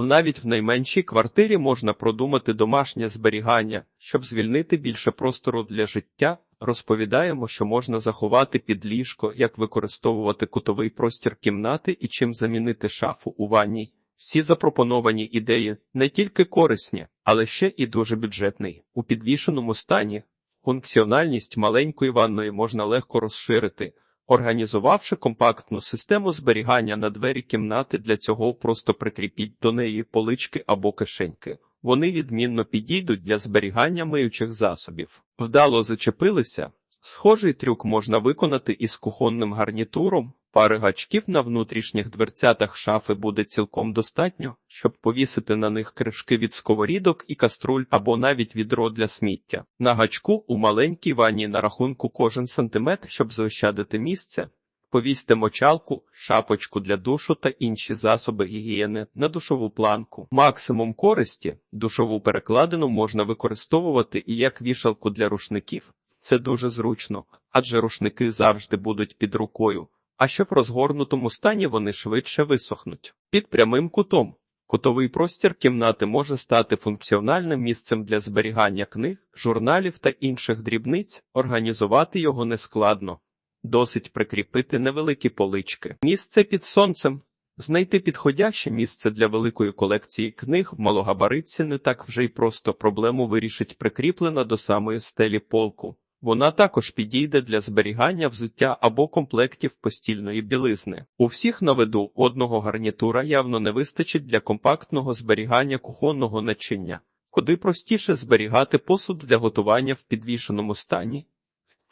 Навіть в найменшій квартирі можна продумати домашнє зберігання, щоб звільнити більше простору для життя. Розповідаємо, що можна заховати під ліжко, як використовувати кутовий простір кімнати і чим замінити шафу у ванній. Всі запропоновані ідеї не тільки корисні, але ще і дуже бюджетний. У підвішеному стані функціональність маленької ванної можна легко розширити. Організувавши компактну систему зберігання на двері кімнати, для цього просто прикріпіть до неї полички або кишеньки. Вони відмінно підійдуть для зберігання миючих засобів. Вдало зачепилися. Схожий трюк можна виконати із кухонним гарнітуром. Пари гачків на внутрішніх дверцятах шафи буде цілком достатньо, щоб повісити на них кришки від сковорідок і каструль або навіть відро для сміття. На гачку у маленькій ванні на рахунку кожен сантиметр, щоб заощадити місце. Повісьте мочалку, шапочку для душу та інші засоби гігієни на душову планку. Максимум користі душову перекладину можна використовувати і як вішалку для рушників. Це дуже зручно, адже рушники завжди будуть під рукою, а що в розгорнутому стані вони швидше висохнуть. Під прямим кутом. Кутовий простір кімнати може стати функціональним місцем для зберігання книг, журналів та інших дрібниць, організувати його нескладно. Досить прикріпити невеликі полички. Місце під сонцем. Знайти підходяще місце для великої колекції книг в малогабаритці не так вже й просто проблему вирішить прикріплена до самої стелі полку. Вона також підійде для зберігання взуття або комплектів постільної білизни. У всіх на виду одного гарнітура явно не вистачить для компактного зберігання кухонного начиння, куди простіше зберігати посуд для готування в підвішеному стані.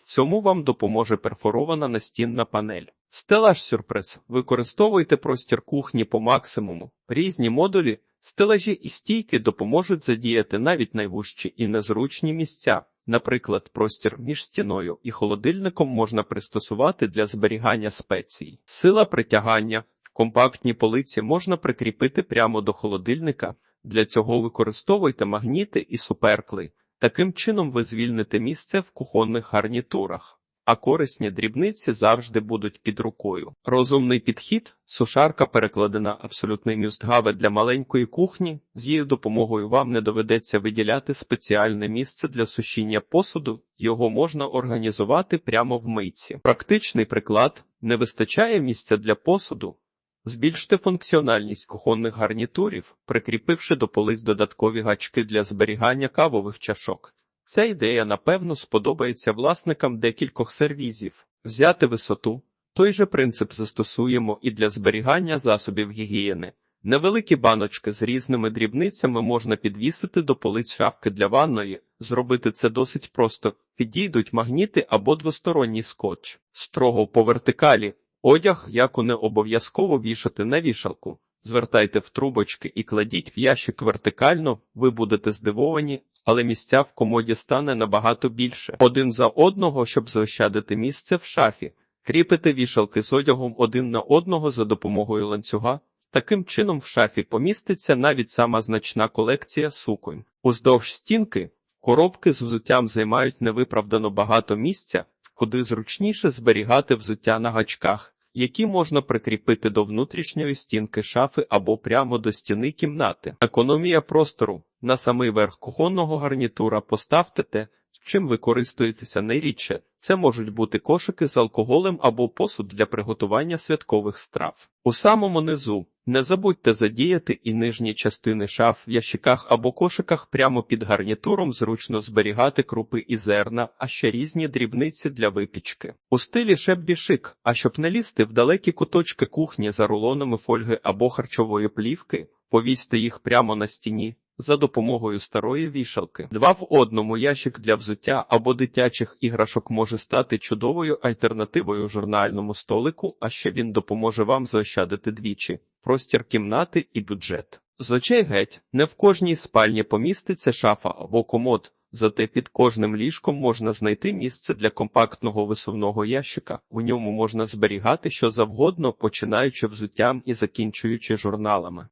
Цьому вам допоможе перфорована настінна панель. Стелаж сюрприз. Використовуйте простір кухні по максимуму. Різні модулі, стелажі і стійки допоможуть задіяти навіть найвужчі і незручні місця. Наприклад, простір між стіною і холодильником можна пристосувати для зберігання спецій. Сила притягання. Компактні полиці можна прикріпити прямо до холодильника. Для цього використовуйте магніти і суперкли. Таким чином ви звільните місце в кухонних гарнітурах, а корисні дрібниці завжди будуть під рукою. Розумний підхід, сушарка перекладена абсолютний мюстгаве для маленької кухні. З її допомогою вам не доведеться виділяти спеціальне місце для сушіння посуду, його можна організувати прямо в мийці. Практичний приклад не вистачає місця для посуду. Збільште функціональність кухонних гарнітурів, прикріпивши до полиць додаткові гачки для зберігання кавових чашок. Ця ідея, напевно, сподобається власникам декількох сервізів. Взяти висоту. Той же принцип застосуємо і для зберігання засобів гігієни. Невеликі баночки з різними дрібницями можна підвісити до полиць шафки для ванної. Зробити це досить просто. Підійдуть магніти або двосторонній скотч. Строго по вертикалі. Одяг, яку не обов'язково вішати на вішалку. Звертайте в трубочки і кладіть в ящик вертикально, ви будете здивовані, але місця в комоді стане набагато більше. Один за одного, щоб заощадити місце в шафі. Кріпите вішалки з одягом один на одного за допомогою ланцюга. Таким чином в шафі поміститься навіть сама значна колекція суконь. Уздовж стінки коробки з взуттям займають невиправдано багато місця, куди зручніше зберігати взуття на гачках які можна прикріпити до внутрішньої стінки шафи або прямо до стіни кімнати. Економія простору на самий верх кухонного гарнітура поставте те, чим ви користуєтеся найрідше. Це можуть бути кошики з алкоголем або посуд для приготування святкових страв. У самому низу не забудьте задіяти і нижні частини шаф в ящиках або кошиках прямо під гарнітуром зручно зберігати крупи і зерна, а ще різні дрібниці для випічки. У стилі шеббі шик, а щоб не лізти в далекі куточки кухні за рулонами фольги або харчової плівки, повісьте їх прямо на стіні за допомогою старої вішалки. Два в одному ящик для взуття або дитячих іграшок може стати чудовою альтернативою журнальному столику, а ще він допоможе вам заощадити двічі простір кімнати і бюджет. З очей геть не в кожній спальні поміститься шафа або комод. Зате під кожним ліжком можна знайти місце для компактного висувного ящика. У ньому можна зберігати що завгодно, починаючи взуттям і закінчуючи журналами.